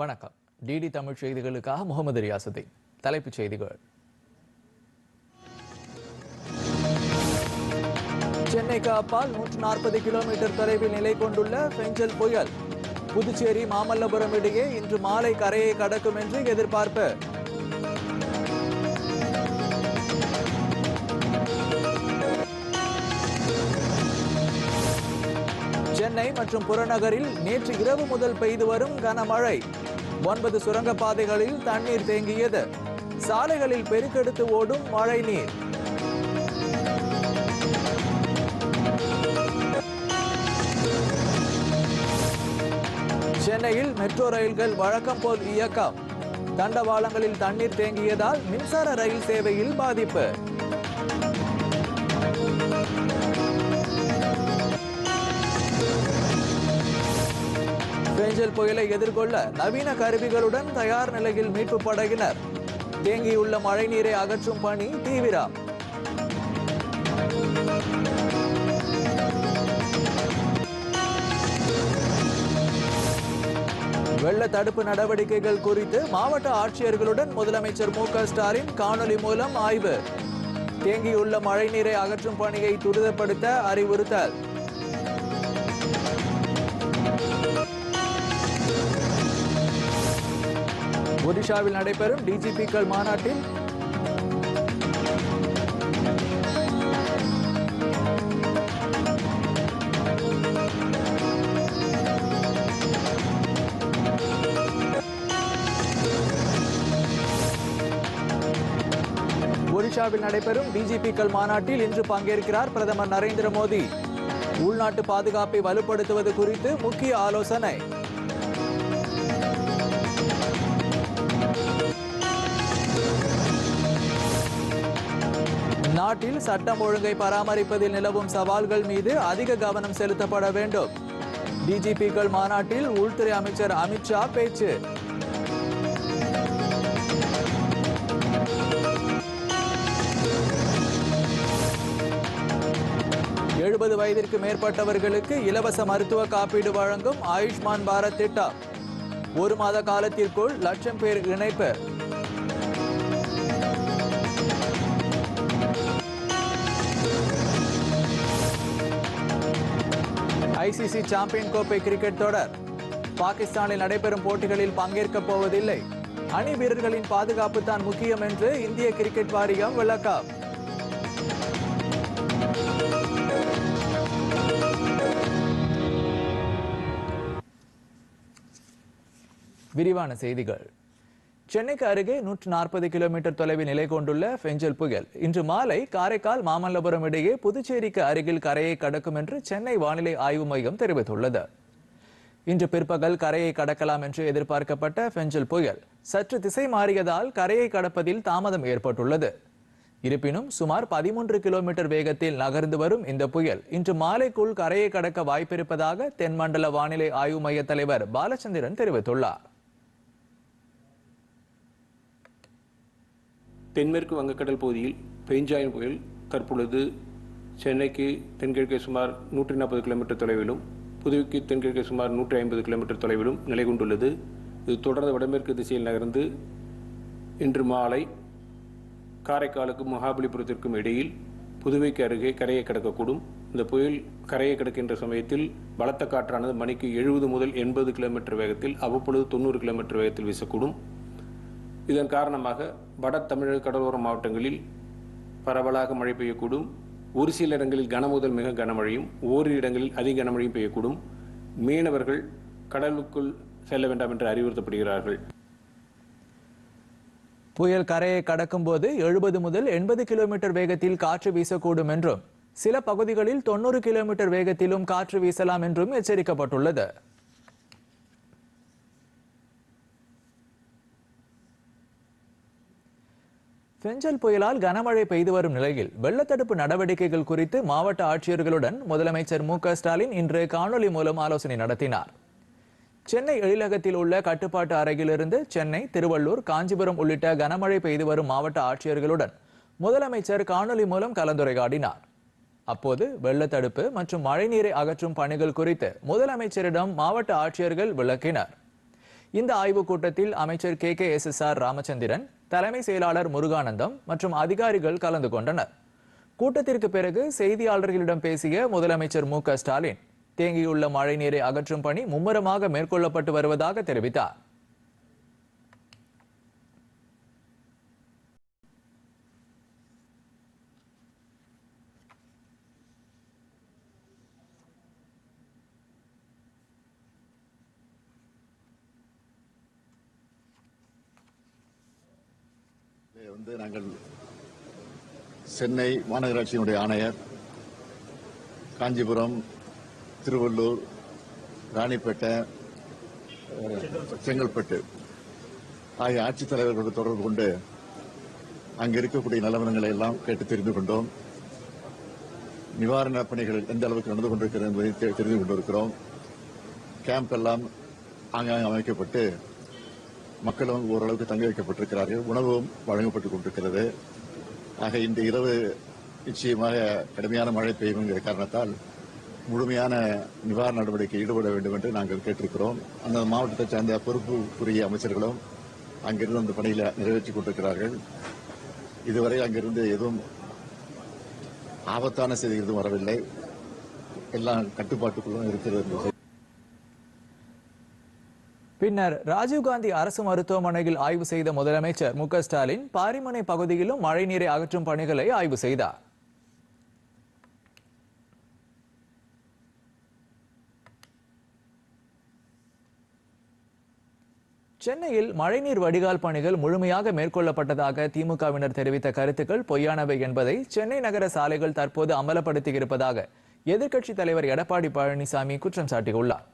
வணக்கம். டிடி தமிழ் செய்திகளுக்காக முகமது ரியாசுதீன் தலைப்புச் செய்திகள். சென்னைக்கு அப்பால் நூற்று நாற்பது கிலோமீட்டர் தொலைவில் நிலை கொண்டுள்ள பெஞ்சல் புயல். புதுச்சேரி மாமல்லபுரம் இடையே இன்று மாலை கரையை கடக்கும் என்று எதிர்பார்ப்பு. சென்னை மற்றும் புறநகரில் நேற்று இரவு முதல் பெய்து வரும் கனமழை. ஒன்பது சுரங்கப்பாதைகளில் தண்ணீர் தேங்கியது. சாலைகளில் பெருக்கெடுத்து ஓடும் மழை நீர் சென்னையில் மெட்ரோ ரயில்கள் வழக்கம் போல் இயக்கம். தண்டவாளங்களில் தண்ணீர் தேங்கியதால் மின்சார ரயில் சேவையில் பாதிப்பு. பேஞ்சல் புயலை எதிர்கொள்ள நவீன கருவிகளுடன் தயார் நிலையில் மீட்பு படகினர் தேங்கியுள்ள மழைநீரை அகற்றும் பணி தீவிரம். வெள்ள தடுப்பு நடவடிக்கைகள் குறித்து மாவட்ட ஆட்சியர்களுடன் முதலமைச்சர் மு ஸ்டாலின் காணொலி மூலம் ஆய்வு. தேங்கியுள்ள மழைநீரை அகற்றும் பணியை துரிதப்படுத்த அறிவுறுத்தல். ஒடிஷாவில் நடைபெறும் டிஜிபிக்கள் மாநாட்டில் ஒடிஷாவில் நடைபெறும் டிஜிபிக்கள் மாநாட்டில் இன்று பங்கேற்கிறார் பிரதமர் நரேந்திர மோடி. உள்நாட்டு பாதுகாப்பை வலுப்படுத்துவது குறித்து முக்கிய ஆலோசனை. நாட்டில் சட்டம் ஒழுங்கை பராமரிப்பதில் நிலவும் சவால்கள் மீது அதிக கவனம் செலுத்தப்பட வேண்டும். டிஜிபிக்கள் மாநாட்டில் உள்துறை அமைச்சர் அமித்ஷா பேச்சு. எழுபது வயதிற்கு மேற்பட்டவர்களுக்கு இலவச மருத்துவ காப்பீடு வழங்கும் ஆயுஷ்மான் பாரத் திட்டம். ஒரு மாத காலத்திற்குள் லட்சம் பேர் இணைப்பு. ஐசிசி சாம்பியன் கோப்பை கிரிக்கெட் தொடர். பாகிஸ்தானில் நடைபெறும் போட்டிகளில் பங்கேற்கப் போவதில்லை. அணி வீரர்களின் பாதுகாப்பு தான் முக்கியம் என்று இந்திய கிரிக்கெட் வாரியம் விளக்கம். விரிவான செய்திகள். சென்னைக்கு அருகே நூற்று நாற்பது கிலோமீட்டர் தொலைவில் நிலை கொண்டுள்ள பெஞ்சல் புயல். இன்று மாலை காரைக்கால் மாமல்லபுரம் இடையே புதுச்சேரிக்கு அருகில் கரையை கடக்கும் என்று சென்னை வானிலை ஆய்வு மையம் தெரிவித்துள்ளது. இன்று பிற்பகல் கரையை கடக்கலாம் என்று எதிர்பார்க்கப்பட்ட பெஞ்சல் புயல். சற்று திசை மாறியதால் கரையை கடப்பதில் தாமதம் ஏற்பட்டுள்ளது. இருப்பினும் சுமார் பதிமூன்று கிலோமீட்டர் வேகத்தில் நகர்ந்து வரும் இந்த புயல் இன்று மாலைக்குள் கரையை கடக்க வாய்ப்பிருப்பதாக தென்மண்டல வானிலை ஆய்வு மைய தலைவர் பாலச்சந்திரன் தெரிவித்துள்ளார். தென்மேற்கு வங்கக்கடல் பகுதியில் பெஞ்சாயின் புயல் தற்பொழுது சென்னைக்கு தென்கிழக்கே சுமார் நூற்றி நாற்பது கிலோமீட்டர் தொலைவிலும் புதுவைக்கு தென்கிழக்கே சுமார் நூற்றி ஐம்பது கிலோமீட்டர் தொலைவிலும் நிலை கொண்டுள்ளது. இது தொடர்ந்து வடமேற்கு திசையில் நகர்ந்து இன்று மாலை காரைக்காலுக்கும் மகாபலிபுரத்திற்கும் இடையில் புதுவைக்கு அருகே கரையை கடக்கக்கூடும். இந்த புயல் கரையை கடக்கின்ற சமயத்தில் பலத்த காற்றானது மணிக்கு எழுபது முதல் எண்பது கிலோமீட்டர் வேகத்தில் அவ்வப்பொழுது தொண்ணூறு கிலோமீட்டர் வேகத்தில் வீசக்கூடும். இதன் காரணமாக வட தமிழக கடலோர மாவட்டங்களில் பரவலாக மழை பெய்யக்கூடும். ஒரு சில இடங்களில் கனமுதல் மிக கனமழையும் ஓரிரு இடங்களில் அதிக கனமழையும் பெய்யக்கூடும். மீனவர்கள் கடலுக்குள் செல்ல வேண்டாம் என்று அறிவுறுத்தப்படுகிறார்கள். புயல் கரையை கடக்கும் போது எழுபது முதல் எண்பது கிலோமீட்டர் வேகத்தில் காற்று வீசக்கூடும் என்றும் சில பகுதிகளில் தொண்ணூறு கிலோமீட்டர் வேகத்திலும் காற்று வீசலாம் என்றும் எச்சரிக்கப்பட்டுள்ளது. பெஞ்சல் புயலால் கனமழை பெய்து வரும் நிலையில் வெள்ளத்தடுப்பு நடவடிக்கைகள் குறித்து மாவட்ட ஆட்சியர்களுடன் முதலமைச்சர் மு க ஸ்டாலின் இன்று காணொலி மூலம் ஆலோசனை நடத்தினார். சென்னை எழிலகத்தில் உள்ள கட்டுப்பாட்டு அறையிலிருந்து சென்னை திருவள்ளூர் காஞ்சிபுரம் உள்ளிட்ட கனமழை பெய்து வரும் மாவட்ட ஆட்சியர்களுடன் முதலமைச்சர் காணொலி மூலம் கலந்துரையாடினார். அப்போது வெள்ளத்தடுப்பு மற்றும் மழைநீரை அகற்றும் பணிகள் குறித்து முதலமைச்சரிடம் மாவட்ட ஆட்சியர்கள் விளக்கினர். இந்த ஆய்வுக் கூட்டத்தில் அமைச்சர் K K S S R Ramachandran தலைமை செயலாளர் முருகானந்தம் மற்றும் அதிகாரிகள் கலந்து கொண்டனர். கூட்டத்திற்கு பிறகு செய்தியாளர்களிடம் பேசிய முதலமைச்சர் மு க ஸ்டாலின் தேங்கியுள்ள மழைநீரை அகற்றும் பணி மும்முரமாக மேற்கொள்ளப்பட்டு வருவதாக தெரிவித்தார். வந்து நாங்கள் சென்னை மாநகராட்சியினுடைய ஆணையர் காஞ்சிபுரம் திருவள்ளூர் ராணிப்பேட்டை செங்கல்பட்டு ஆகிய ஆட்சித்தலைவர்களோடு தொடர்பு கொண்டு அங்கு இருக்கக்கூடிய நிலவரங்களை எல்லாம் கேட்டு தெரிந்து கொண்டோம். நிவாரணப் பணிகள் எந்த அளவுக்கு நடந்து கொண்டிருக்கிறது என்பதை தெரிந்து கொண்டிருக்கிறோம். கேம்ப் எல்லாம் ஆங்காங்கே அமைக்கப்பட்டு மக்களும் ஓரளவுக்கு தங்க வைக்கப்பட்டிருக்கிறார்கள். உணவும் வழங்கப்பட்டுக் கொண்டிருக்கிறது. ஆக இன்று இரவு நிச்சயமாக கடுமையான மழை பெய்யுங்கிற காரணத்தால் முழுமையான நிவாரண நடவடிக்கை ஈடுபட வேண்டும் என்று நாங்கள் கேட்டிருக்கிறோம். அந்த மாவட்டத்தைச் சார்ந்த பொறுப்புக்குரிய அமைச்சர்களும் அங்கிருந்து அந்த பணியில் நிறைவேற்றிக் கொண்டிருக்கிறார்கள். இதுவரை அங்கிருந்து எதுவும் ஆபத்தான செய்தி எதுவும் வரவில்லை. எல்லாம் கட்டுப்பாட்டுக்குள்ளும் இருக்கிறது என்று பின்னர் ராஜீவ்காந்தி அரசு மருத்துவமனையில் ஆய்வு செய்த முதலமைச்சர் மு ஸ்டாலின் பாரிமனை பகுதியிலும் மழைநீரை அகற்றும் பணிகளை ஆய்வு செய்தார். சென்னையில் மழைநீர் வடிகால் பணிகள் முழுமையாக மேற்கொள்ளப்பட்டதாக திமுகவினர் தெரிவித்த கருத்துக்கள் பொய்யானவை என்பதை சென்னை நகர சாலைகள் தற்போது அமலப்படுத்தியிருப்பதாக எதிர்க்கட்சித் தலைவர் எடப்பாடி பழனிசாமி குற்றம் சாட்டியுள்ளார்.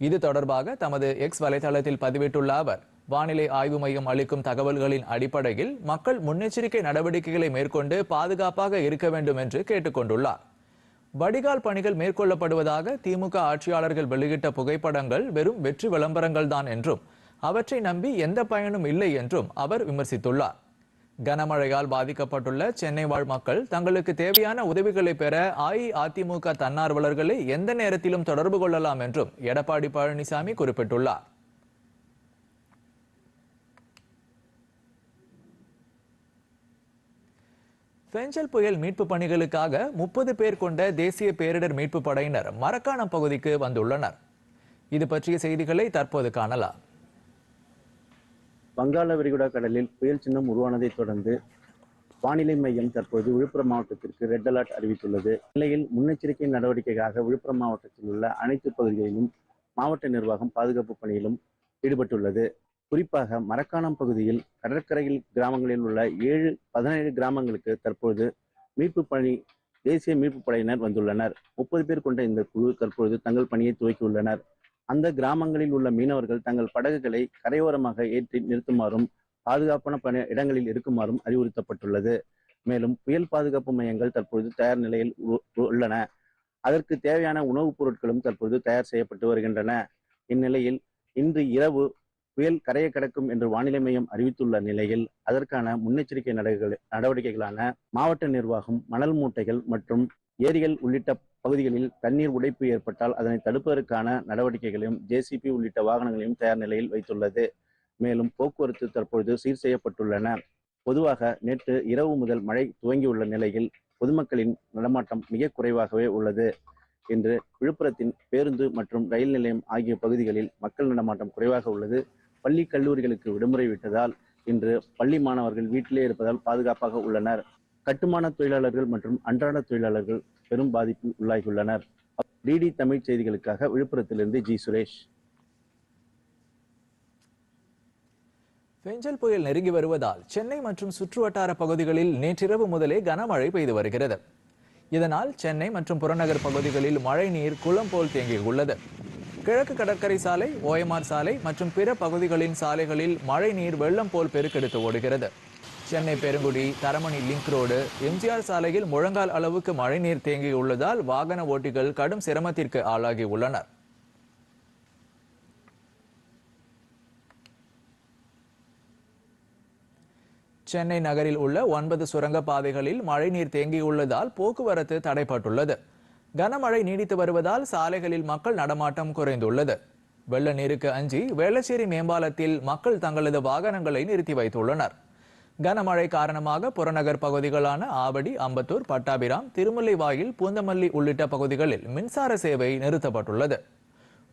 இது தொடர்பாக தமது எக்ஸ் வலைதளத்தில் பதிவிட்டுள்ள அவர் வானிலை ஆய்வு மையம் அளிக்கும் தகவல்களின் அடிப்படையில் மக்கள் முன்னெச்சரிக்கை நடவடிக்கைகளை மேற்கொண்டு பாதுகாப்பாக இருக்க வேண்டும் என்று கேட்டுக்கொண்டுள்ளார். வடிகால் பணிகள் மேற்கொள்ளப்படுவதாக திமுக ஆட்சியாளர்கள் வெளியிட்ட புகைப்படங்கள் வெறும் வெற்றி விளம்பரங்கள் தான் என்றும் அவற்றை நம்பி எந்த பயனும் இல்லை என்றும் அவர் விமர்சித்துள்ளார். கனமழையால் பாதிக்கப்பட்டுள்ள சென்னை வாழ் மக்கள் தங்களுக்கு தேவையான உதவிகளை பெற அஇஅதிமுக தன்னார்வலர்களை எந்த நேரத்திலும் தொடர்பு கொள்ளலாம் என்றும் எடப்பாடி பழனிசாமி குறிப்பிட்டுள்ளார். பெஞ்சல் புயல் மீட்பு பணிகளுக்காக முப்பது பேர் கொண்ட தேசிய பேரிடர் மீட்பு படையினர் மரக்காணம் பகுதிக்கு வந்துள்ளனர். இது பற்றிய செய்திகளை தற்போது காணலாம். வங்காள விரிகுடா கடலில் புயல் சின்னம் உருவானதைத் தொடர்ந்து வானிலை மையம் தற்போது விழுப்புரம் மாவட்டத்திற்கு ரெட் அலர்ட் அறிவித்துள்ளது. நிலையில் முன்னெச்சரிக்கை நடவடிக்கைக்காக விழுப்புரம் மாவட்டத்தில் உள்ள அனைத்து பகுதிகளிலும் மாவட்ட நிர்வாகம் பாதுகாப்பு பணியிலும் ஈடுபட்டுள்ளது. குறிப்பாக மரக்காணம் பகுதியில் கடற்கரையில் கிராமங்களில் உள்ள ஏழு பதினேழு கிராமங்களுக்கு தற்போது மீட்பு பணி தேசிய மீட்பு படையினர் வந்துள்ளனர். முப்பது பேர் கொண்ட இந்த குழு தற்பொழுது தங்கள் பணியை துவக்கியுள்ளனர். அந்த கிராமங்களில் உள்ள மீனவர்கள் தங்கள் படகுகளை கரையோரமாக ஏற்றி நிறுத்துமாறும் பாதுகாப்பான பணி இடங்களில் இருக்குமாறும் அறிவுறுத்தப்பட்டுள்ளது. மேலும் புயல் பாதுகாப்பு மையங்கள் தற்பொழுது தயார் நிலையில் உ- உள்ளன. அதற்கு தேவையான உணவுப் பொருட்களும் தற்பொழுது தயார் செய்யப்பட்டு வருகின்றன. இந்நிலையில் இன்று இரவு புயல் கரையை கடக்கும் என்று வானிலை மையம் அறிவித்துள்ள நிலையில் அதற்கான முன்னெச்சரிக்கை நடவடிக்கைகளான மாவட்ட நிர்வாகம் மணல் மூட்டைகள் மற்றும் ஏரிகள் உள்ளிட்ட பகுதிகளில் தண்ணீர் உடைப்பு ஏற்பட்டால் அதனை தடுப்பதற்கான நடவடிக்கைகளையும் ஜேசிபி உள்ளிட்ட வாகனங்களையும் தயார் நிலையில் வைத்துள்ளது. மேலும் போக்குவரத்து தற்பொழுது சீர் செய்யப்பட்டுள்ளன. பொதுவாக நேற்று இரவு முதல் மழை துவங்கியுள்ள நிலையில் பொதுமக்களின் நடமாட்டம் மிக குறைவாகவே உள்ளது. இன்று விழுப்புரத்தின் பேருந்து மற்றும் ரயில் நிலையம் ஆகிய பகுதிகளில் மக்கள் நடமாட்டம் குறைவாக உள்ளது. பள்ளி கல்லூரிகளுக்கு விடுமுறை விட்டதால் இன்று பள்ளி மாணவர்கள் வீட்டிலே இருப்பதால் பாதுகாப்பாக உள்ளனர். கட்டுமான தொழிலாளர்கள் மற்றும் அன்றாட தொழிலாளர்கள் பெரும் பாதிப்பில் உள்ளாகியுள்ளனர். டிடி தமிழ் செய்திகளுக்காக விழுப்புரத்திலிருந்து ஜி சுரேஷ். பெஞ்சல் புயல் நெருங்கி வருவதால் சென்னை மற்றும் சுற்றுவட்டார பகுதிகளில் நேற்றிரவு முதலே கனமழை பெய்து வருகிறது. இதனால் சென்னை மற்றும் புறநகர் பகுதிகளில் மழை நீர் குளம் போல் தேங்கியுள்ளது. கிழக்கு கடற்கரை சாலை ஓஎம்ஆர் சாலை மற்றும் பிற பகுதிகளின் சாலைகளில் மழை நீர் வெள்ளம் போல் பெருக்கெடுத்து ஓடுகிறது. Chennai Perungudi Taramani link road. MGR சாலையில் முழங்கால் அளவுக்கு மழைநீர் தேங்கியுள்ளதால் வாகன ஓட்டிகள் கடும் சிரமத்திற்கு ஆளாகி உள்ளனர். சென்னை நகரில் உள்ள ஒன்பது சுரங்கப்பாதைகளில் மழைநீர் தேங்கியுள்ளதால் போக்குவரத்து தடைப்பட்டுள்ளது. கனமழை நீடித்து வருவதால் சாலைகளில் மக்கள் நடமாட்டம் குறைந்துள்ளது. வெள்ள நீருக்கு அஞ்சி வேளச்சேரி மேம்பாலத்தில் மக்கள் தங்களது வாகனங்களை நிறுத்தி வைத்துள்ளனர். கனமழை காரணமாக புறநகர் பகுதிகளான ஆவடி அம்பத்தூர் பட்டாபிராம் திருமுல்லைவாயில் பூந்தமல்லி உள்ளிட்ட பகுதிகளில் மின்சார சேவை நிறுத்தப்பட்டுள்ளது.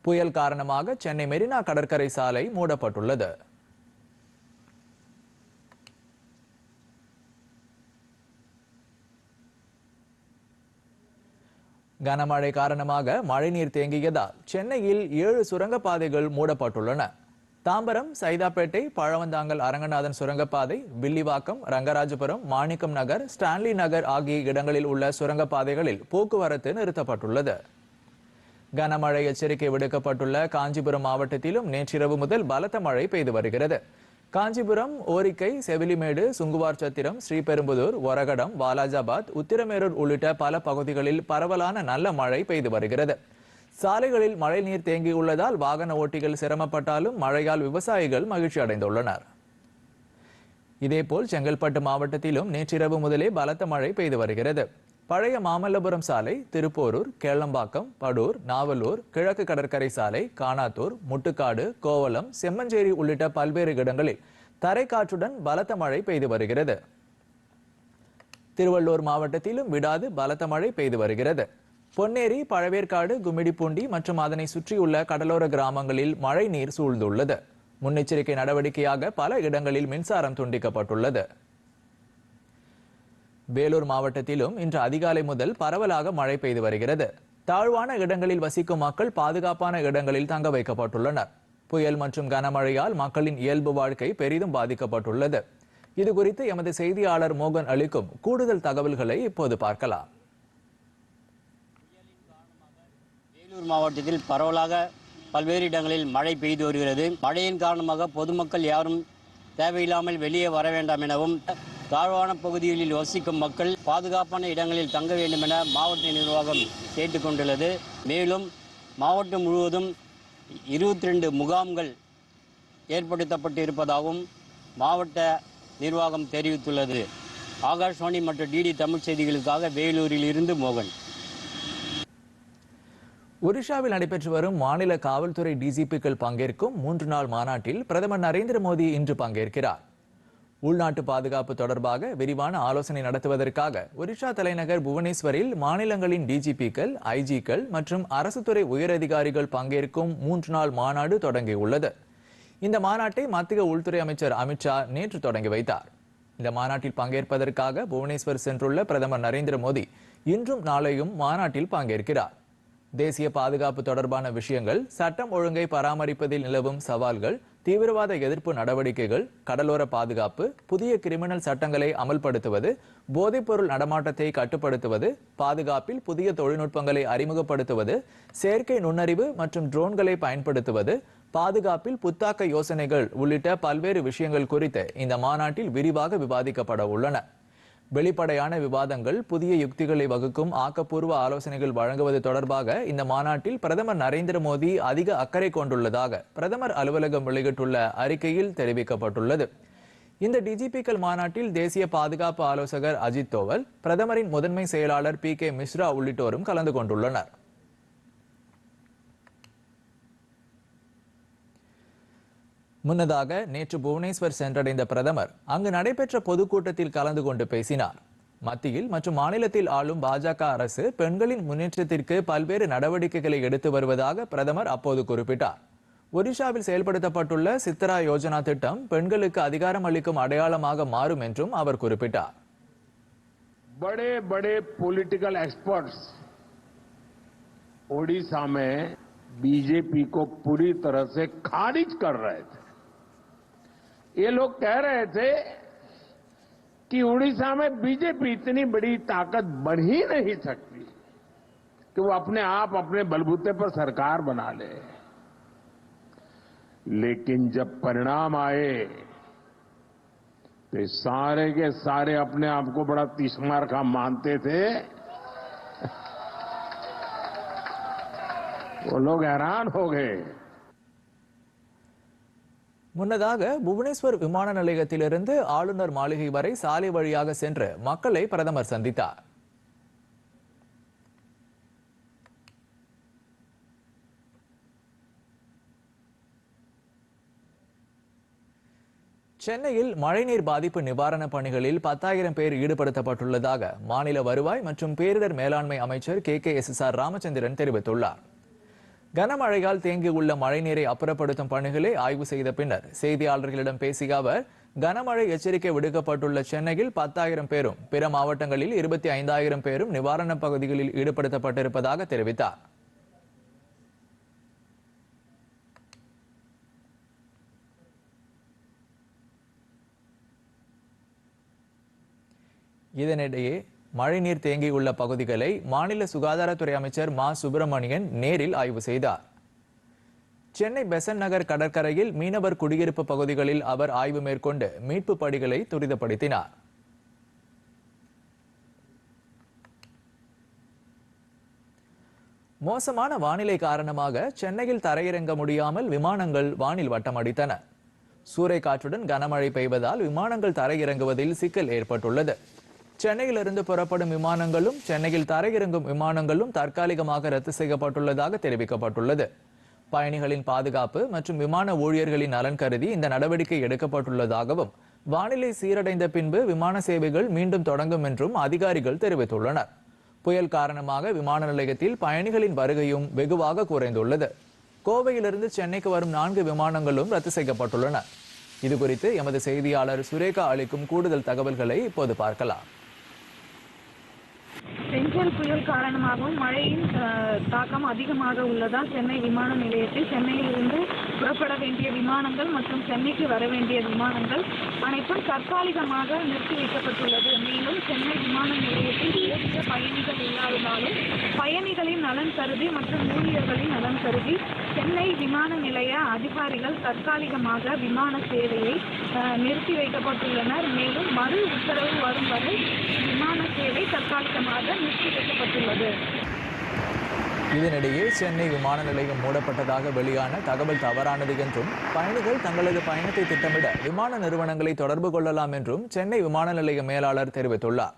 புயல் காரணமாக சென்னை மெரினா கடற்கரை சாலை மூடப்பட்டுள்ளது. கனமழை காரணமாக மழைநீர் தேங்கியதால் சென்னையில் ஏழு சுரங்கப்பாதைகள் மூடப்பட்டுள்ளன. தாம்பரம் சைதாப்பேட்டை பழவந்தாங்கல் அரங்கநாதன் சுரங்கப்பாதை வில்லிவாக்கம் ரங்கராஜபுரம் மாணிக்கம் நகர் ஸ்டான்லி நகர் ஆகிய இடங்களில் உள்ள சுரங்கப்பாதைகளில் போக்குவரத்து நிறுத்தப்பட்டுள்ளது. கனமழை எச்சரிக்கை விடுக்கப்பட்டுள்ள காஞ்சிபுரம் மாவட்டத்திலும் நேற்றிரவு முதல் பலத்த மழை பெய்து வருகிறது. காஞ்சிபுரம் ஓரிக்கை செவிலிமேடு சுங்குவார் சத்திரம் ஸ்ரீபெரும்புதூர் ஒரகடம் வாலாஜாபாத் உத்திரமேரூர் உள்ளிட்ட பல பகுதிகளில் பரவலான நல்ல மழை பெய்து வருகிறது. சாலைகளில் மழை நீர் தேங்கியுள்ளதால் வாகன ஓட்டிகள் சிரமப்பட்டாலும் மழையால் விவசாயிகள் மகிழ்ச்சி அடைந்துள்ளனர். இதேபோல் செங்கல்பட்டு மாவட்டத்திலும் நேற்றிரவு முதலே பலத்த மழை பெய்து வருகிறது. பழைய மாமல்லபுரம் சாலை திருப்போரூர் கேளம்பாக்கம் படூர் நாவலூர் கிழக்கு கடற்கரை சாலை காணாத்தூர் முட்டுக்காடு கோவளம் செம்மஞ்சேரி உள்ளிட்ட பல்வேறு இடங்களில் தரைக்காற்றுடன் பலத்த மழை பெய்து வருகிறது. திருவள்ளூர் மாவட்டத்திலும் விடாது பலத்த மழை பெய்து வருகிறது. பொன்னேரி பழவேற்காடு கும்மிடிப்பூண்டி மற்றும் அதனை சுற்றியுள்ள கடலோர கிராமங்களில் மழை நீர் சூழ்ந்துள்ளது. முன்னெச்சரிக்கை நடவடிக்கையாக பல இடங்களில் மின்சாரம் துண்டிக்கப்பட்டுள்ளது. வேலூர் மாவட்டத்திலும் இன்று அதிகாலை முதல் பரவலாக மழை பெய்து வருகிறது. தாழ்வான இடங்களில் வசிக்கும் மக்கள் பாதுகாப்பான இடங்களில் தங்க வைக்கப்பட்டுள்ளனர். புயல் மற்றும் கனமழையால் மக்களின் இயல்பு வாழ்க்கை பெரிதும் பாதிக்கப்பட்டுள்ளது. இது குறித்து எமது செய்தியாளர் மோகன் அளிக்கும் கூடுதல் தகவல்களை இப்போது பார்க்கலாம். கடலூர் மாவட்டத்தில் பரவலாக பல்வேறு இடங்களில் மழை பெய்து வருகிறது. மழையின் காரணமாக பொதுமக்கள் யாரும் தேவையில்லாமல் வெளியே வர வேண்டாம் எனவும் தாழ்வான பகுதிகளில் வசிக்கும் மக்கள் பாதுகாப்பான இடங்களில் தங்க வேண்டும் என மாவட்ட நிர்வாகம் கேட்டுக்கொண்டுள்ளது மேலும் மாவட்டம் முழுவதும் இருபத்தி ரெண்டு முகாம்கள் ஏற்படுத்தப்பட்டு இருப்பதாகவும் மாவட்ட நிர்வாகம் தெரிவித்துள்ளது. ஆகாஷ்வாணி மற்றும் டிடி தமிழ் செய்திகளுக்காக வேலூரில் இருந்து மோகன். ஒடிஷாவில் நடைபெற்று வரும் மாநில காவல்துறை டிஜிபிக்கள் பங்கேற்கும் மூன்று நாள் மாநாட்டில் பிரதமர் நரேந்திர மோடி இன்று பங்கேற்கிறார். உள்நாட்டு பாதுகாப்பு தொடர்பாக விரிவான ஆலோசனை நடத்துவதற்காக ஒடிஷா தலைநகர் புவனேஸ்வரில் மாநிலங்களின் டிஜிபிக்கள் ஐஜிக்கள் மற்றும் அரசுத்துறை உயரதிகாரிகள் பங்கேற்கும் மூன்று நாள் மாநாடு தொடங்கியுள்ளது. இந்த மாநாட்டை மத்திய உள்துறை அமைச்சர் அமித்ஷா நேற்று தொடங்கி வைத்தார். இந்த மாநாட்டில் பங்கேற்பதற்காக புவனேஸ்வர் சென்றுள்ள பிரதமர் நரேந்திர மோடி இன்றும் நாளையும் மாநாட்டில் பங்கேற்கிறார். தேசிய பாதுகாப்பு தொடர்பான விஷயங்கள் சட்டம் ஒழுங்கை பராமரிப்பதில் நிலவும் சவால்கள் தீவிரவாத எதிர்ப்பு நடவடிக்கைகள் கடலோர பாதுகாப்பு புதிய கிரிமினல் சட்டங்களை அமல்படுத்துவது போதைப்பொருள் நடமாட்டத்தை கட்டுப்படுத்துவது பாதுகாப்பில் புதிய தொழில்நுட்பங்களை அறிமுகப்படுத்துவது செயற்கை நுண்ணறிவு மற்றும் ட்ரோன்களை பயன்படுத்துவது பாதுகாப்பில் புத்தாக்க யோசனைகள் உள்ளிட்ட பல்வேறு விஷயங்கள் குறித்து இந்த மாநாட்டில் விரிவாக விவாதிக்கப்பட உள்ளன. வெளிப்படையான விவாதங்கள் புதிய யுக்திகளை வகுக்கும் ஆக்கப்பூர்வ ஆலோசனைகள் வழங்குவது தொடர்பாக இந்த மாநாட்டில் பிரதமர் நரேந்திர மோடி அதிக அக்கறை கொண்டுள்ளதாக பிரதமர் அலுவலகம் வெளியிட்டுள்ள அறிக்கையில் தெரிவிக்கப்பட்டுள்ளது. இந்த டிஜிபிக்கள் மாநாட்டில் தேசிய பாதுகாப்பு ஆலோசகர் அஜித் தோவல் பிரதமரின் முதன்மை செயலாளர் பி கே மிஸ்ரா உள்ளிட்டோரும் கலந்து கொண்டுள்ளனர். முன்னதாக நேற்று புவனேஸ்வர் சென்றடைந்த பிரதமர் அங்கு நடைபெற்ற பொதுக்கூட்டத்தில் கலந்து கொண்டு பேசினார் மத்தியில் மற்றும் மாநிலத்தில் ஆளும் பாஜக அரசு பெண்களின் முன்னேற்றத்திற்கு பல்வேறு நடவடிக்கைகளை எடுத்து வருவதாக பிரதமர் அப்போது குறிப்பிட்டார் ஒடிஷாவில் செயல்படுத்தப்பட்டுள்ள சித்தரா யோஜனா திட்டம் பெண்களுக்கு அதிகாரம் அளிக்கும் அடையாளமாக மாறும் என்றும் அவர் குறிப்பிட்டார் बड़े बड़े पॉलिटिकल एक्सपर्ट्स ओडिशा में बीजेपी को पूरी तरह से खारिज कर रहे थे ये लोग कह रहे थे कि उड़ीसा में बीजेपी इतनी बड़ी ताकत बन ही नहीं सकती कि वो अपने आप अपने बलबूते पर सरकार बना ले। लेकिन जब परिणाम आए तो सारे के सारे अपने आप को बड़ा तीसमार का मानते थे। वो लोग हैरान हो गए। முன்னதாக புவனேஸ்வர் விமான நிலையத்திலிருந்து ஆளுநர் மாளிகை வரை சாலை வழியாக சென்று மக்களை பிரதமர் சந்தித்தார். சென்னையில் மழைநீர் பாதிப்பு நிவாரண பணிகளில் பத்தாயிரம் பேர் ஈடுபடுத்தப்பட்டுள்ளதாக மாநில வருவாய் மற்றும் பேரிடர் மேலாண்மை அமைச்சர் K K S S R Ramachandran தெரிவித்துள்ளார். கனமழையால் தேங்கியுள்ள மழைநீரை அப்புறப்படுத்தும் பணிகளை ஆய்வு செய்த பின்னர் செய்தியாளர்களிடம் பேசிய அவர் கனமழை எச்சரிக்கை விடுக்கப்பட்டுள்ள சென்னையில் பத்தாயிரம் பேரும் பிற மாவட்டங்களில் இருபத்தி ஐந்தாயிரம் பேரும் நிவாரணப் பகுதிகளில் ஈடுபடுத்தப்பட்டிருப்பதாக தெரிவித்தார். இதனிடையே மழைநீர் தேங்கியுள்ள பகுதிகளை மாநில சுகாதாரத்துறை அமைச்சர் மா. சுப்பிரமணியன் நேரில் ஆய்வு செய்தார். சென்னை பெசன் நகர் கடற்கரையில் மீனவர் குடியிருப்பு பகுதிகளில் அவர் ஆய்வு மேற்கொண்டு மீட்பு பணிகளை துரிதப்படுத்தினார். மோசமான வானிலை காரணமாக சென்னையில் தரையிறங்க முடியாமல் விமானங்கள் வானில் வட்டமடித்தன சூறைக்காற்றுடன் கனமழை பெய்வதால் விமானங்கள் தரையிறங்குவதில் சிக்கல் ஏற்பட்டுள்ளது. சென்னையிலிருந்து புறப்படும் விமானங்களும் சென்னையில் தரையிறங்கும் விமானங்களும் தற்காலிகமாக ரத்து செய்யப்பட்டுள்ளதாக தெரிவிக்கப்பட்டுள்ளது. பயணிகளின் பாதுகாப்பு மற்றும் விமான ஊழியர்களின் நலன் கருதி இந்த நடவடிக்கை எடுக்கப்பட்டுள்ளதாகவும் வானிலை சீரடைந்த பின்பு விமான சேவைகள் மீண்டும் தொடங்கும் என்றும் அதிகாரிகள் தெரிவித்துள்ளனர். புயல் காரணமாக விமான நிலையத்தில் பயணிகளின் வருகையும் வெகுவாக குறைந்துள்ளது. கோவையிலிருந்து சென்னைக்கு வரும் நான்கு விமானங்களும் ரத்து செய்யப்பட்டுள்ளன. இது குறித்து எமது செய்தியாளர் சுரேகா அளிக்கும் கூடுதல் தகவல்களை இப்போது பார்க்கலாம். செஞ்சல் புயல் காரணமாகவும் மழையின் தாக்கம் அதிகமாக உள்ளதால் சென்னை விமான நிலையத்தில் சென்னையிலிருந்து புறப்பட வேண்டிய விமானங்கள் மற்றும் சென்னைக்கு வர வேண்டிய விமானங்கள் அனைத்தும் தற்காலிகமாக நிறுத்தி வைக்கப்பட்டுள்ளது. மேலும் சென்னை விமான நிலையத்தில் போதிய பயணிகள் இல்லாததாலும் பயணிகளின் நலன் கருதி மற்றும் ஊழியர்களின் நலன் கருதி சென்னை விமான நிலைய அதிகாரிகள் தற்காலிகமாக விமான சேவையை நிறுத்தி வைக்கப்பட்டுள்ளனர். மேலும் மறு உத்தரவு வரும் வரை விமான சேவை தற்காலிகமாக நிறுத்தி வைக்கப்பட்டுள்ளது இதனிடையே சென்னை விமான நிலையம் மூடப்பட்டதாக வெளியான தகவல் தவறானது என்றும் பயணிகள் தங்களது பயணத்தை திட்டமிட விமான நிறுவனங்களை தொடர்பு கொள்ளலாம் என்றும் சென்னை விமான நிலைய மேலாளர் தெரிவித்துள்ளார்.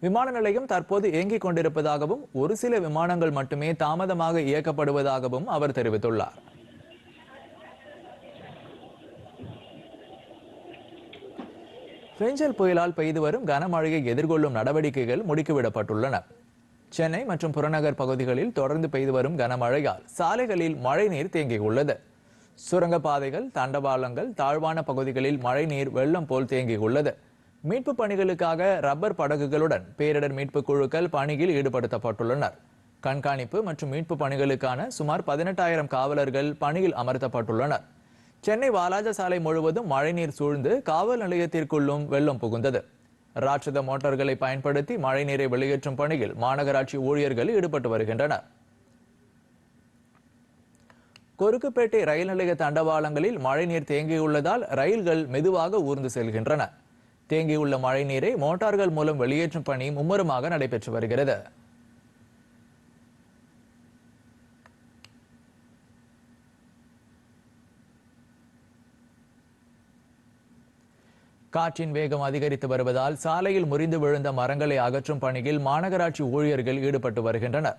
விமான நிலையம் தற்போது இயங்கிக் கொண்டிருப்பதாகவும் ஒரு சில விமானங்கள் மட்டுமே தாமதமாக இயக்கப்படுவதாகவும் அவர் தெரிவித்துள்ளார். பெஞ்சல் புயலால் பெய்து வரும் கனமழையை எதிர்கொள்ளும் நடவடிக்கைகள் முடுக்கிவிடப்பட்டுள்ளன. சென்னை மற்றும் புறநகர் பகுதிகளில் தொடர்ந்து பெய்து வரும் கனமழையால் சாலைகளில் மழைநீர் தேங்கியுள்ளது. சுரங்கப்பாதைகள் தண்டவாளங்கள் தாழ்வான பகுதிகளில் மழைநீர் வெள்ளம் போல் தேங்கியுள்ளது. மீட்பு பணிகளுக்காக ரப்பர் படகுகளுடன் பேரிடர் மீட்பு குழுக்கள் பணியில் ஈடுபடுத்தப்பட்டுள்ளனர். கண்காணிப்பு மற்றும் மீட்பு பணிகளுக்கான சுமார் பதினெட்டாயிரம் காவலர்கள் பணியில் அமர்த்தப்பட்டுள்ளனர். சென்னை வாலாஜ சாலை முழுவதும் மழைநீர் சூழ்ந்து காவல் நிலையத்திற்குள்ளும் வெள்ளம் புகுந்தது. ராட்சத மோட்டார்களை பயன்படுத்தி மழைநீரை வெளியேற்றும் பணியில் மாநகராட்சி ஊழியர்கள் ஈடுபட்டு வருகின்றனர். கொருக்குப்பேட்டை ரயில் நிலைய தண்டவாளங்களில் மழைநீர் தேங்கியுள்ளதால் ரயில்கள் மெதுவாக ஊர்ந்து செல்கின்றன. தேங்கியுள்ள மழைநீரை மோட்டார்கள் மூலம் வெளியேற்றும் பணி மும்முரமாக நடைபெற்று வருகிறது. காற்றின் வேகம் அதிகரித்து வருவதால் சாலையில் முறிந்து விழுந்த மரங்களை அகற்றும் பணியில் மாநகராட்சி ஊழியர்கள் ஈடுபட்டு வருகின்றனர்.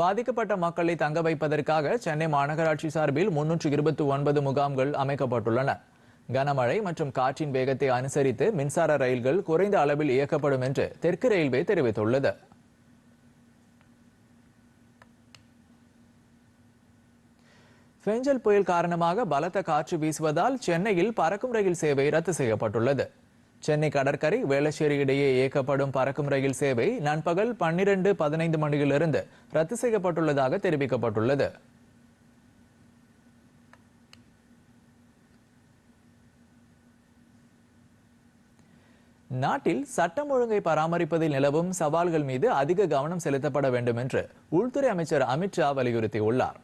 பாதிக்கப்பட்ட மக்களை தங்க வைப்பதற்காக சென்னை மாநகராட்சி சார்பில் முன்னூற்று இருபத்தி ஒன்பது முகாம்கள் அமைக்கப்பட்டுள்ளன. கனமழை மற்றும் காற்றின் வேகத்தை அனுசரித்து மின்சார ரயில்கள் குறைந்த அளவில் இயக்கப்படும் என்று தெற்கு ரயில்வே தெரிவித்துள்ளது. ஃபெஞ்சல் புயல் காரணமாக பலத்த காற்று வீசுவதால் சென்னையில் பறக்கும் ரயில் சேவை ரத்து செய்யப்பட்டுள்ளது. சென்னை கடற்கரை வேளச்சேரி இடையே இயக்கப்படும் பறக்கும் ரயில் சேவை நண்பகல் பன்னிரண்டு பதினைந்து மணியிலிருந்து ரத்து செய்யப்பட்டுள்ளதாக தெரிவிக்கப்பட்டுள்ளது. நாட்டில் சட்டம் ஒழுங்கை பராமரிப்பதில் நிலவும் சவால்கள் மீது அதிக கவனம் செலுத்தப்பட வேண்டும் என்று உள்துறை அமைச்சர் அமித்ஷா வலியுறுத்தியுள்ளார்.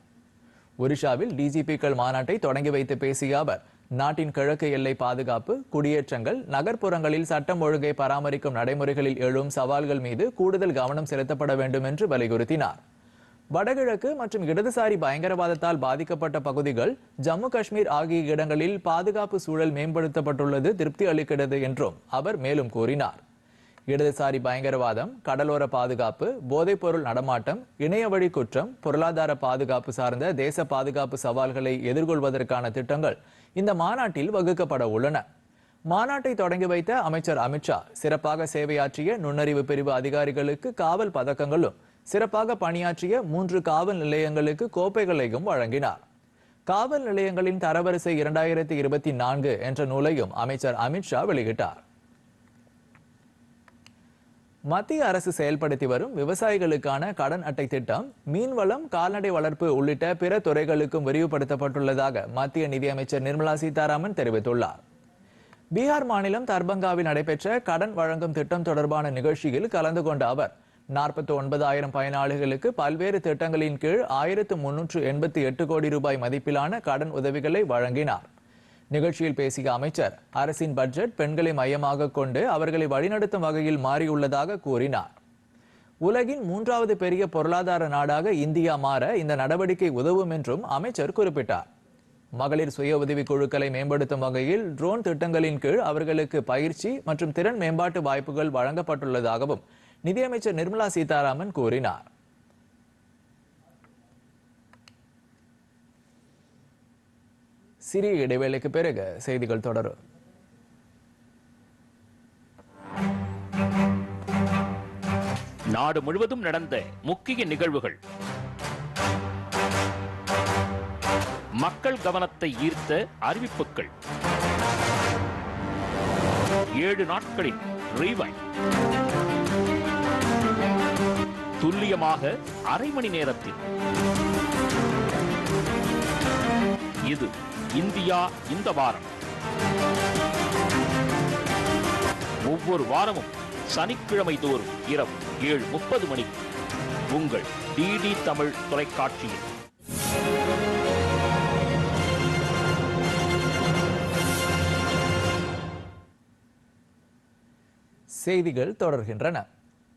ஒரிஷாவில் டிஜிபிக்கள் மாநாட்டை தொடங்கி வைத்து பேசிய அவர் நாட்டின் கிழக்கு எல்லை பாதுகாப்பு குடியேற்றங்கள் நகர்ப்புறங்களில் சட்டம் ஒழுங்கை பராமரிக்கும் நடைமுறைகளில் எழும் சவால்கள் மீது கூடுதல் கவனம் செலுத்தப்பட வேண்டும் என்று வலியுறுத்தினார். வடகிழக்கு மற்றும் இடதுசாரி பயங்கரவாதத்தால் பாதிக்கப்பட்ட பகுதிகள் ஜம்மு காஷ்மீர் ஆகிய இடங்களில் பாதுகாப்பு சூழல் மேம்படுத்தப்பட்டுள்ளது திருப்தி அளிக்கிறது என்றும் அவர் மேலும் கூறினார். இடதுசாரி பயங்கரவாதம் கடலோர பாதுகாப்பு போதைப்பொருள் நடமாட்டம் இணையவழி குற்றம் பொருளாதார பாதுகாப்பு சார்ந்த தேச பாதுகாப்பு சவால்களை எதிர்கொள்வதற்கான திட்டங்கள் இந்த மாநாட்டில் வகுக்கப்பட உள்ளன. மாநாட்டை தொடங்கி வைத்த அமைச்சர் அமித்ஷா சிறப்பாக சேவையாற்றிய நுண்ணறிவு பிரிவு அதிகாரிகளுக்கு காவல் பதக்கங்களும் சிறப்பாக பணியாற்றிய மூன்று காவல் நிலையங்களுக்கு கோப்பைகளையும் வழங்கினார். காவல் நிலையங்களின் தரவரிசை இரண்டாயிரத்தி இருபத்தி நான்கு என்ற நூலையும் அமைச்சர் அமித்ஷா வெளியிட்டார். மத்திய அரசு செயல்படுத்தி வரும் விவசாயிகளுக்கான கடன் அட்டை திட்டம் மீன்வளம் கால்நடை வளர்ப்பு உள்ளிட்ட பிற துறைகளுக்கும் விரிவுபடுத்தப்பட்டுள்ளதாக மத்திய நிதியமைச்சர் நிர்மலா சீதாராமன் தெரிவித்துள்ளார். பீகார் மாநிலம் தர்பங்காவில் நடைபெற்ற கடன் வழங்கும் திட்டம் தொடர்பான நிகழ்ச்சியில் கலந்து கொண்ட அவர் நாற்பத்தி ஒன்பதாயிரம் பயனாளிகளுக்கு பல்வேறு திட்டங்களின் கீழ் ஆயிரத்து முன்னூற்று எண்பத்தி எட்டு கோடி ரூபாய் மதிப்பிலான கடன் உதவிகளை வழங்கினார். நிகழ்ச்சியில் பேசிய அமைச்சர் அரசின் பட்ஜெட் பெண்களை மையமாக கொண்டு அவர்களை வழிநடத்தும் வகையில் மாறியுள்ளதாக கூறினார். உலகின் மூன்றாவது பெரிய பொருளாதார நாடாக இந்தியா மாற இந்த நடவடிக்கை உதவும் என்றும் அமைச்சர் குறிப்பிட்டார். மகளிர் சுய உதவி குழுக்களை மேம்படுத்தும் வகையில் ட்ரோன் திட்டங்களின் கீழ் அவர்களுக்கு பயிற்சி மற்றும் திறன் மேம்பாட்டு வாய்ப்புகள் வழங்கப்பட்டுள்ளதாகவும் நிதியமைச்சர் நிர்மலா சீதாராமன் கூறினார். சிறிய இடைவேளைக்கு பிறகு செய்திகள் தொடரும். நாடு முழுவதும் நடந்த முக்கிய நிகழ்வுகள். மக்கள் கவனத்தை ஈர்த்த அறிவிப்புகள். ஏழு நாட்களின் துல்லியமாக அரை மணி நேரத்தில். இது இந்தியா இந்த வாரம். ஒவ்வொரு வாரமும் சனிக்கிழமை தோறும் இரவு ஏழு முப்பது மணிக்கு உங்கள் டிடி தமிழ் தொலைக்காட்சியில். செய்திகள் தொடர்கின்றன.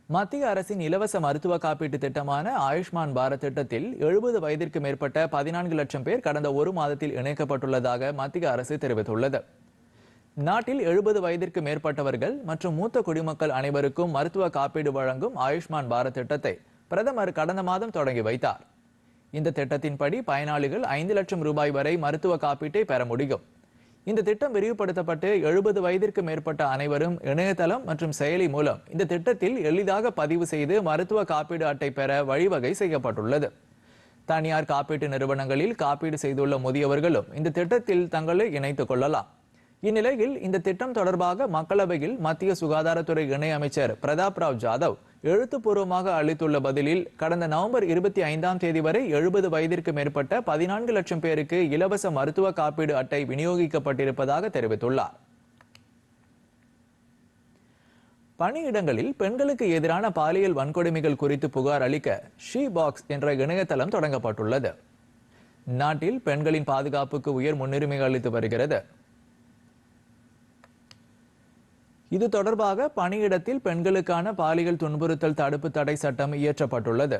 மத்திய அரசின் இலவச மருத்துவ காப்பீட்டு திட்டமான ஆயுஷ்மான் பாரத் திட்டத்தில் எழுபது வயதிற்கு மேற்பட்ட பதினான்கு லட்சம் பேர் கடந்த ஒரு மாதத்தில் இணைக்கப்பட்டுள்ளதாக மத்திய அரசு தெரிவித்துள்ளது. நாட்டில் எழுபது வயதிற்கு மேற்பட்டவர்கள் மற்றும் மூத்த குடிமக்கள் அனைவருக்கும் மருத்துவ காப்பீடு வழங்கும் ஆயுஷ்மான் பாரத் திட்டத்தை பிரதமர் கடந்த மாதம் தொடங்கி வைத்தார். இந்த திட்டத்தின்படி பயனாளிகள் ஐந்து லட்சம் ரூபாய் வரை மருத்துவ காப்பீட்டை பெற முடியும். இந்த திட்டம் விரிவுபடுத்தப்பட்டு எழுபது வயதிற்கு மேற்பட்ட அனைவரும் இணையதளம் மற்றும் செயலி மூலம் இந்த திட்டத்தில் எளிதாக பதிவு செய்து மருத்துவ காப்பீடு அட்டை பெற வழிவகை செய்யப்பட்டுள்ளது. தனியார் காப்பீட்டு நிறுவனங்களில் காப்பீடு செய்துள்ள முதியவர்களும் இந்த திட்டத்தில் தங்களை இணைத்துக் கொள்ளலாம். இந்நிலையில் இந்த திட்டம் தொடர்பாக மக்களவையில் மத்திய சுகாதாரத்துறை இணை அமைச்சர் பிரதாப் ராவ் ஜாதவ் எழுத்துப்பூர்வமாக அளித்துள்ள பதிலில் கடந்த நவம்பர் இருபத்தி ஐந்தாம் தேதி வரை எழுபது வயதிற்கு மேற்பட்ட பதினான்கு லட்சம் பேருக்கு இலவச மருத்துவ காப்பீடு அட்டை விநியோகிக்கப்பட்டிருப்பதாக தெரிவித்துள்ளார். பணியிடங்களில் பெண்களுக்கு எதிரான பாலியல் வன்கொடுமைகள் குறித்து புகார் அளிக்க ஷீ பாக்ஸ் என்ற இணையதளம் தொடங்கப்பட்டுள்ளது. நாட்டில் பெண்களின் பாதுகாப்புக்கு உயர் முன்னுரிமை அளித்து வருகிறது. இது தொடர்பாக பணியிடத்தில் பெண்களுக்கான பாலியல் துன்புறுத்தல் தடுப்பு தடை சட்டம் இயற்றப்பட்டுள்ளது.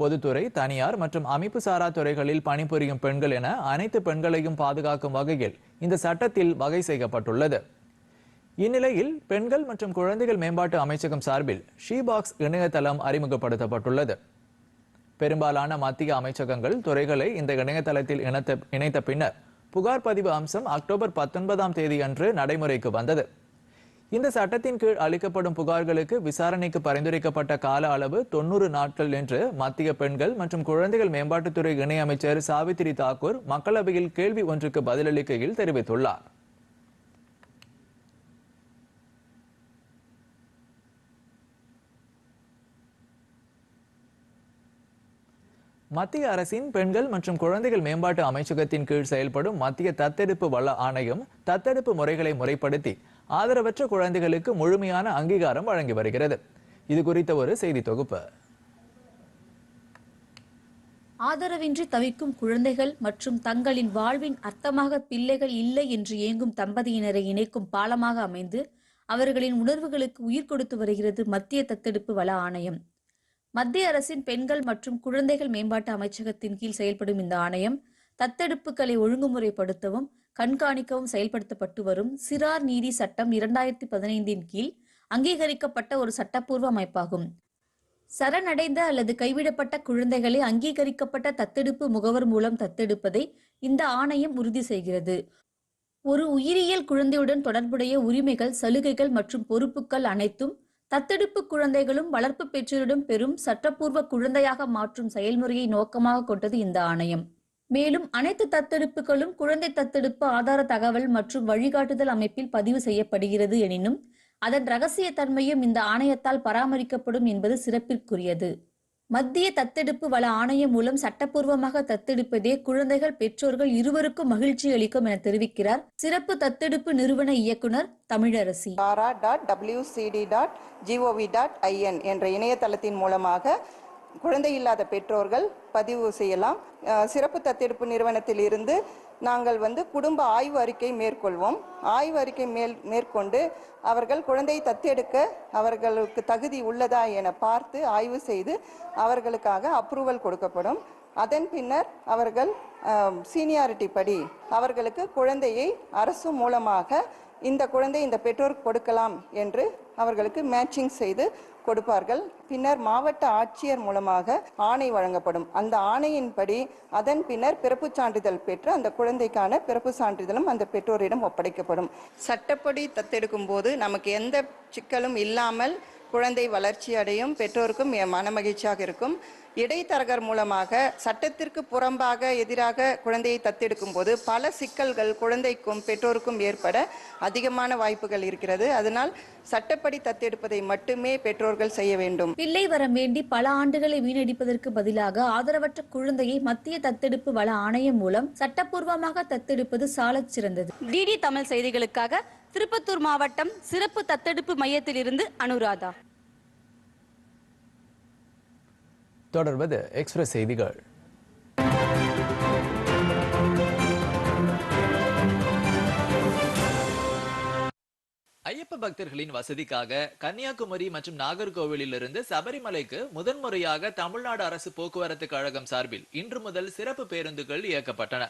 பொதுத்துறை தனியார் மற்றும் அமைப்பு சாரா துறைகளில் பணிபுரியும் பெண்கள் என அனைத்து பெண்களையும் பாதுகாக்கும் வகையில் இந்த சட்டத்தில் வகை செய்யப்பட்டுள்ளது. இந்நிலையில் பெண்கள் மற்றும் குழந்தைகள் மேம்பாட்டு அமைச்சகம் சார்பில் ஷீபாக்ஸ் இணையதளம் அறிமுகப்படுத்தப்பட்டுள்ளது. பெரும்பாலான மத்திய அமைச்சகங்கள் துறைகளை இந்த இணையதளத்தில் இணைத்த இணைத்த பின்னர் புகார் பதிவு அம்சம் அக்டோபர் பத்தொன்பதாம் தேதி அன்று நடைமுறைக்கு வந்தது. இந்த சட்டத்தின் கீழ் அளிக்கப்படும் புகார்களுக்கு விசாரணைக்கு பரிந்துரைக்கப்பட்ட கால அளவு தொண்ணூறு நாட்கள் என்று மத்திய பெண்கள் மற்றும் குழந்தைகள் மேம்பாட்டுத்துறை இணையமைச்சர் சாவித்திரி தாக்கூர் மக்களவையில் கேள்வி ஒன்றுக்கு பதிலளிக்கையில் தெரிவித்துள்ளார். மத்திய அரசின் பெண்கள் மற்றும் குழந்தைகள் மேம்பாட்டு அமைச்சகத்தின் கீழ் செயல்படும் மத்திய தத்தெடுப்பு வள ஆணையம் தத்தெடுப்பு முறைகளை முறைப்படுத்தி ஆதரவற்ற குழந்தைகளுக்கு முழுமையான அங்கீகாரம் வழங்கி வருகிறது. இது குறித்த ஒரு செய்தி தொகுப்பு. ஆதரவின்றி தவிக்கும் குழந்தைகள் மற்றும் தங்களின் வாழ்வின் அர்த்தமாக பிள்ளைகள் இல்லை என்று ஏங்கும் தம்பதியினரை இணைக்கும் பாலமாக அமைந்து அவர்களின் உணர்வுகளுக்கு உயிர் கொடுத்து வருகிறது மத்திய தத்தெடுப்பு வள ஆணையம். மத்திய அரசின் பெண்கள் மற்றும் குழந்தைகள் மேம்பாட்டு அமைச்சகத்தின் கீழ் செயல்படும் இந்த ஆணையம் தத்தெடுப்புகளை ஒழுங்குமுறைப்படுத்தவும் கண்காணிக்கவும் செயல்படுத்தப்பட்டு வரும் சிறார் நீதி சட்டம் இரண்டாயிரத்தி பதினைந்தின் கீழ் அங்கீகரிக்கப்பட்ட ஒரு சட்டப்பூர்வ அமைப்பாகும். சரணடைந்த அல்லது கைவிடப்பட்ட குழந்தைகளை அங்கீகரிக்கப்பட்ட தத்தெடுப்பு முகவர் மூலம் தத்தெடுப்பதை இந்த ஆணையம் உறுதி செய்கிறது. ஒரு உயிரியல் குழந்தையுடன் தொடர்புடைய உரிமைகள் சலுகைகள் மற்றும் பொறுப்புகள் அனைத்தும் தத்தெடுப்பு குழந்தைகளும் வளர்ப்பு பெற்றோரிடம் பெறும் சட்டப்பூர்வ குழந்தையாக மாற்றும் செயல்முறையை நோக்கமாக கொண்டது இந்த ஆணையம். மேலும் அனைத்து தத்தெடுப்புகளும் குழந்தை தத்தெடுப்பு ஆதார தகவல் மற்றும் வழிகாட்டுதல் அமைப்பில் பதிவு செய்யப்படுகிறது எனினும் அதன் ரகசிய தன்மையும் இந்த ஆணையத்தால் பராமரிக்கப்படும் என்பது சிறப்பிற்குரியது. மத்திய தத்தெடுப்பு வள ஆணையம் மூலம் சட்டப்பூர்வமாக தத்தெடுப்பதே குழந்தைகள் பெற்றோர்கள் இருவருக்கும் மகிழ்ச்சி அளிக்கும் என தெரிவிக்கிறார் சிறப்பு தத்தெடுப்பு நிறுவன இயக்குனர் Tamilarasi. Dot WCD dot GOV dot IN என்ற இணையதளத்தின் மூலமாக குழந்தை இல்லாத பெற்றோர்கள் பதிவு செய்யலாம். சிறப்பு தத்தெடுப்பு நிறுவனத்தில் இருந்து நாங்கள் வந்து குடும்ப ஆய்வு அறிக்கை மேற்கொள்வோம். ஆய்வு அறிக்கை மேல் மேற்கொண்டு அவர்கள் குழந்தையை தத்தெடுக்க அவர்களுக்கு தகுதி உள்ளதா என பார்த்து ஆய்வு செய்து அவர்களுக்காக அப்ரூவல் கொடுக்கப்படும். அதன் பின்னர் அவர்கள் சீனியாரிட்டி படி அவர்களுக்கு குழந்தையை அரசு மூலமாக இந்த குழந்தை இந்த பெற்றோருக்கு கொடுக்கலாம் என்று அவர்களுக்கு மேட்சிங் செய்து கொடுப்பார்கள். பின்னர் மாவட்ட ஆட்சியர் மூலமாக ஆணை வழங்கப்படும். அந்த ஆணையின்படி அதன் பின்னர் பிறப்புச் சான்றிதழ் பெற்று அந்த குழந்தைக்கான பிறப்பு சான்றிதழும் அந்த பெற்றோரிடம் ஒப்படைக்கப்படும். சட்டப்படி தத்தெடுக்கும் போது நமக்கு எந்த சிக்கலும் இல்லாமல் குழந்தை வளர்ச்சி அடையும் பெற்றோருக்கும் எ- மனமகிழ்ச்சியாக இருக்கும். இடைத்தரகர் மூலமாக சட்டத்திற்கு புறம்பாக எதிராக குழந்தையை தத்தெடுக்கும் போது பல சிக்கல்கள் குழந்தைக்கும் பெற்றோருக்கும் ஏற்பட அதிகமான வாய்ப்புகள் இருக்கிறது. அதனால் சட்டப்படி தத்தெடுப்பதை மட்டுமே பெற்றோர்கள் செய்ய வேண்டும். பிள்ளை வரம் வேண்டி பல ஆண்டுகளை வீணடிப்பதற்கு பதிலாக ஆதரவற்ற குழந்தையை மத்திய தத்தெடுப்பு வள ஆணையம் மூலம் சட்டப்பூர்வமாக தத்தெடுப்பது சாலச் சிறந்தது. டிடி தமிழ் செய்திகளுக்காக திருப்பத்தூர் மாவட்டம் சிறப்பு தத்தெடுப்பு மையத்திலிருந்து அனுராதா. தொடர்வது எக்ஸ்பிரஸ் செய்திகள். ஐயப்ப பக்தர்களின் வசதிக்காக கன்னியாகுமரி மற்றும் நாகர்கோவிலிலிருந்து சபரிமலைக்கு முதன்முறையாக தமிழ்நாடு அரசு போக்குவரத்து கழகம் சார்பில் இன்று முதல் சிறப்பு பேருந்துகள் இயக்கப்பட்டன.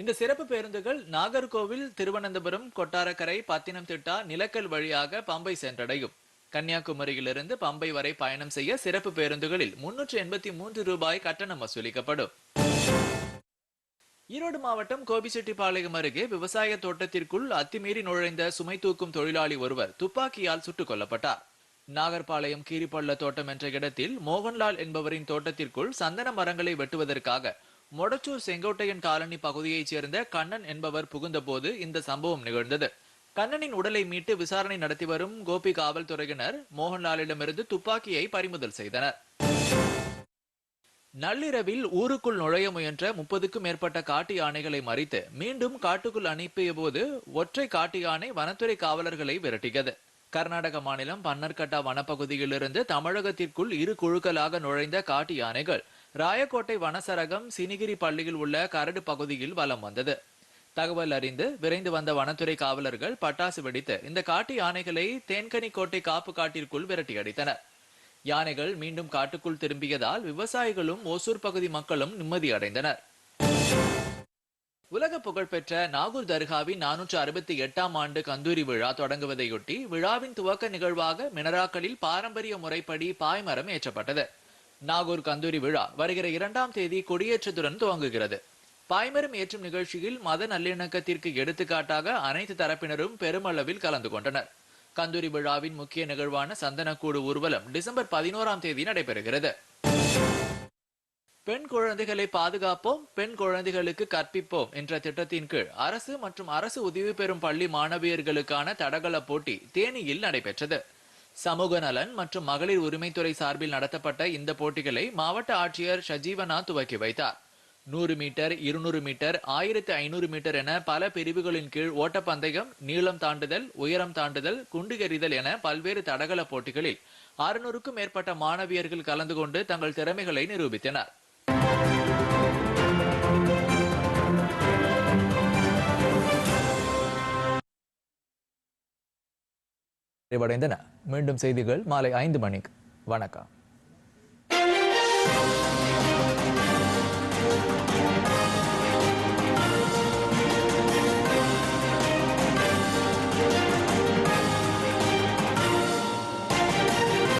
இந்த சிறப்பு பேருந்துகள் நாகர்கோவில் திருவனந்தபுரம் கொட்டாரக்கரை பத்தினம் திட்டா நிலக்கல் வழியாக பம்பை சென்றடையும். கன்னியாகுமரியிலிருந்து பம்பை வரை பயணம் செய்ய சிறப்பு பேருந்துகளில் முன்னூற்று எண்பத்தி மூன்று ரூபாய் கட்டணம் வசூலிக்கப்படும். ஈரோடு மாவட்டம் கோபிச்செட்டிப்பாளையம் அருகே விவசாய தோட்டத்திற்குள் அத்துமீறி நுழைந்த சுமை தூக்கும் தொழிலாளி ஒருவர் துப்பாக்கியால் சுட்டுக் கொல்லப்பட்டார். நாகர்பாளையம் கீரிப்பள்ள தோட்டம் என்ற இடத்தில் மோகன்லால் என்பவரின் தோட்டத்திற்குள் சந்தன மரங்களை வெட்டுவதற்காக மொடச்சூர் செங்கோட்டையன் காலனி பகுதியைச் சேர்ந்த கண்ணன் என்பவர் புகுந்தபோது இந்த சம்பவம் நிகழ்ந்தது. கண்ணனின் உடலை மீட்டு விசாரணை நடத்தி வரும் கோபி காவல்துறையினர் மோகன்லாலிடமிருந்து துப்பாக்கியை பறிமுதல் செய்தனர். நள்ளிரவில் ஊருக்குள் நுழைய முயன்ற முப்பதுக்கும் மேற்பட்ட காட்டு யானைகளை மறித்து மீண்டும் காட்டுக்குள் அனுப்பிய போது ஒற்றை காட்டு யானை வனத்துறை காவலர்களை விரட்டியது. கர்நாடக மாநிலம் பன்னர்கட்டா வனப்பகுதியிலிருந்து தமிழகத்திற்குள் இரு குழுக்களாக நுழைந்த காட்டு யானைகள் ராயக்கோட்டை வனசரகம் சினிகிரி பள்ளியில் உள்ள கரடு பகுதியில் வலம் வந்தது. தகவல் அறிந்து விரைந்து வந்த வனத்துறை காவலர்கள் பட்டாசு வெடித்து இந்த காட்டு யானைகளை தேன்கனிக்கோட்டை காப்பு காட்டிற்குள் விரட்டியடித்தனர் யானைகள் மீண்டும் காட்டுக்குள் திரும்பியதால் விவசாயிகளும் ஓசூர் பகுதி மக்களும் நிம்மதியடைந்தனர் உலக புகழ்பெற்ற நாகூர் தர்காவின் நானூற்று அறுபத்தி எட்டாம் ஆண்டு கந்தூரி விழா தொடங்குவதையொட்டி விழாவின் துவக்க நிகழ்வாக மினராக்களில் பாரம்பரிய முறைப்படி பாய்மரம் ஏற்றப்பட்டது. நாகூர் கந்தூரி விழா வருகிற இரண்டாம் தேதி கொடியேற்றத்துடன் துவங்குகிறது. பாய்மரம் ஏற்றும் நிகழ்ச்சியில் மத நல்லிணக்கத்திற்கு எடுத்துக்காட்டாக அனைத்து தரப்பினரும் பெருமளவில் கலந்து கொண்டனர். கந்தூரி விழாவின் முக்கிய நிகழ்வான சந்தனக்கூடு ஊர்வலம் டிசம்பர் பதினோராம் தேதி நடைபெறுகிறது. பெண் குழந்தைகளை பாதுகாப்போம் பெண் குழந்தைகளுக்கு கற்பிப்போம் என்ற திட்டத்தின் கீழ் அரசு மற்றும் அரசு உதவி பெறும் பள்ளி மாணவியர்களுக்கான தடகள போட்டி தேனியில் நடைபெற்றது. சமூக நலன் மற்றும் மகளிர் உரிமைத்துறை சார்பில் நடத்தப்பட்ட இந்த போட்டிகளை மாவட்ட ஆட்சியர் சஜீவனா துவக்கி வைத்தார். நூறு மீட்டர் இருநூறு மீட்டர் ஆயிரத்தி ஐநூறு மீட்டர் என பல பிரிவுகளின் கீழ் ஓட்டப்பந்தயம் நீளம் தாண்டுதல் உயரம் தாண்டுதல் குண்டு எறிதல் என பல்வேறு தடகள போட்டிகளில் அறுநூறுக்கும் மேற்பட்ட மாணவியர்கள் கலந்து கொண்டு தங்கள் திறமைகளை நிரூபித்தனர். நிறைவடைந்தன. மீண்டும் செய்திகள் மாலை ஐந்து மணிக்கு. வணக்கம்.